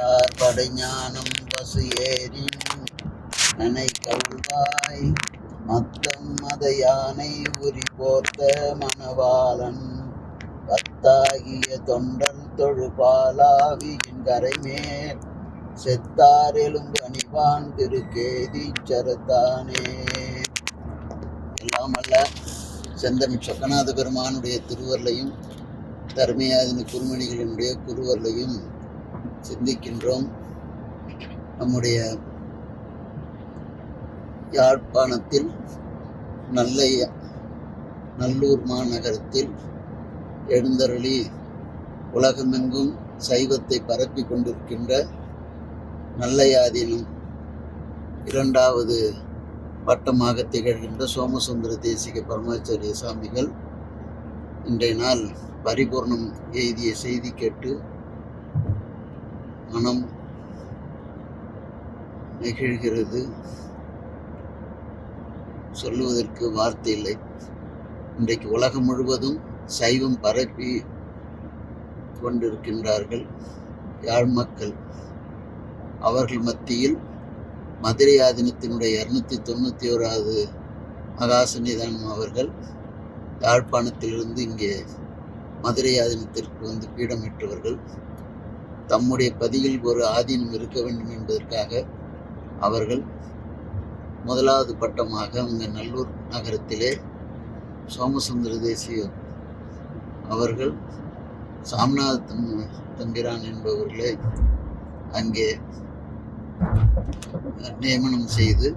வல்லார் படைஞானம் பசு ஏறி நனை கல்வாய் மத்தம் மத யானை உரி போர்த்த மணவாளன். பத்தாகிய தொண்டல் தொழுபாலாவியின் கரைமேல் செத்தாரெலும் எலும்பு அணிவான் திருக்கேதி சரத்தானே. எல்லாம் அல்ல செந்தமிழ் சொக்கநாத பெருமானுடைய திருவருளையும் தர்மியாதின குருமணிகளினுடைய குருவருளையும் சிந்திக்கின்றோம். நம்முடைய யாழ்ப்பாணத்தில் நல்ல நல்லூர் மாநகரத்தில் எழுந்தருளி உலகமெங்கும் சைவத்தை பரப்பி கொண்டிருக்கின்ற நல்லையாதீனம் இரண்டாவது வட்டமாக திகழ்கின்ற சோமசுந்தர தேசிக பரமாச்சாரிய சாமிகள் இன்றைய நாள் பரிபூர்ணம் எய்திய செய்தி கேட்டு மனம் நெகிழ்கிறது. சொல்லுவதற்கு வார்த்தை இல்லை. இன்றைக்கு உலகம் முழுவதும் சைவம் பரப்பி கொண்டிருக்கின்றார்கள். யாழ் மக்கள். அவர்கள் மத்தியில் மதுரை ஆதீனத்தினுடைய இரநூத்தி தொண்ணூற்றி ஓராவது மகாசன்னிதானம் அவர்கள் யாழ்ப்பாணத்திலிருந்து இங்கே மதுரை ஆதீனத்திற்கு வந்து பீடமிட்டவர்கள் தம்முடைய பதியில் ஒரு ஆதீனம் இருக்க வேண்டும் என்பதற்காக அவர்கள் முதலாவது பட்டமாக அங்கே நல்லூர் நகரத்திலே சோமசுந்தர தேசிய அவர்கள் சாம்நாத தம்பிரான் என்பவர்களை அங்கே நியமனம் செய்து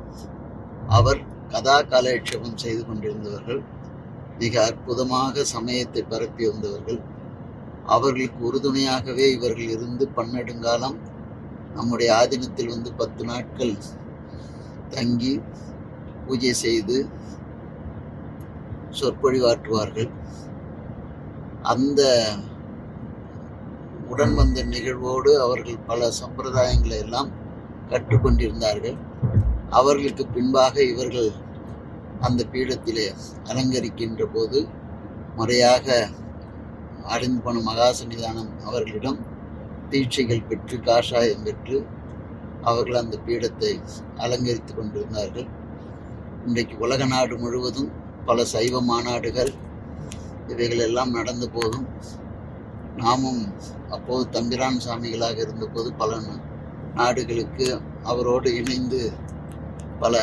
அவர் கதா காலட்சேபம் செய்து கொண்டிருந்தவர்கள் மிக அற்புதமாக சமயத்தை பரப்பி வந்தவர்கள். அவர்களுக்கு உறுதுணையாகவே இவர்கள் இருந்து பன்னெடுங்காலம் நம்முடைய ஆதீனத்தில் வந்து பத்து நாட்கள் தங்கி பூஜை செய்து சொற்பொழிவாற்றுவார்கள். அந்த உடன் வந்த நிகழ்வோடு அவர்கள் பல சம்பிரதாயங்களை எல்லாம் கற்றுக்கொண்டிருந்தார்கள். அவர்களுக்கு பின்பாக இவர்கள் அந்த பீடத்திலே அலங்கரிக்கின்ற போது முறையாக அடைந்து போன மகாசன்னிதானம் அவர்களிடம் தீட்சைகள் பெற்று காஷாயம் பெற்று அவர்கள் அந்த பீடத்தை அலங்கரித்து கொண்டிருந்தார்கள். இன்றைக்கு உலக நாடு முழுவதும் பல சைவ மாநாடுகள் இவைகள் எல்லாம் நடந்த போதும் நாமும் அப்போது தம்பிரான் சாமிகளாக இருந்தபோது பல நாடுகளுக்கு அவரோடு இணைந்து பல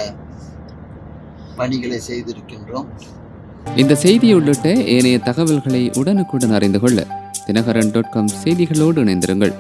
பணிகளை செய்திருக்கின்றோம். இந்த செய்தி உள்ளிட்ட ஏனைய தகவல்களை உடனுக்குடன் அறிந்து கொள்ள தினகரன் டாட் காம் செய்திகளோடு இணைந்திருங்கள்.